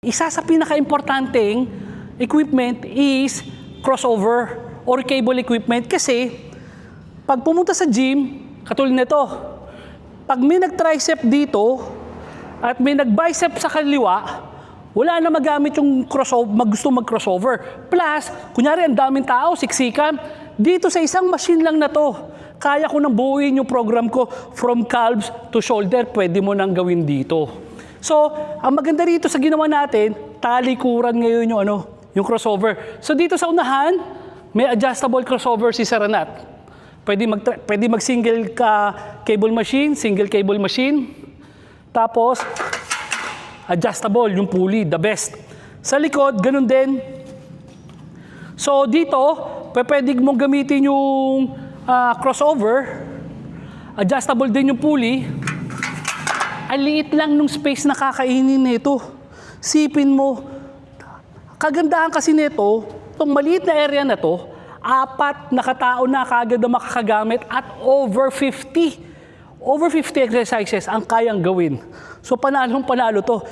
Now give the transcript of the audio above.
Isa sa pinaka-importanting equipment is crossover or cable equipment kasi pag pumunta sa gym, katulad nito, pag may nag-tricep dito at may nag-bicep sa kaliwa, wala na magamit yung crossover, mag gusto mag-crossover. Plus, kunyari ang daming tao, siksikan, dito sa isang machine lang na to, kaya ko nang buuin yung program ko from calves to shoulder, pwede mo nang gawin dito. So, ang maganda rito sa ginawa natin, talikuran ngayon yung ano, yung crossover. So dito sa unahan, may adjustable crossover si Saranat. Pwede mag pwede mag single ka cable machine, single cable machine. Tapos adjustable yung pulley, the best. Sa likod, ganun din. So dito, pwede mong gamitin yung ah, crossover. Adjustable din yung pulley. Ang lang nung space na kakainin nito. Sipin mo, kagandahan kasi nito, itong maliit na area na to, apat na katao na kagad na makakagamit at over 50. Over 50 exercises ang kayang gawin. So panalong panalo to.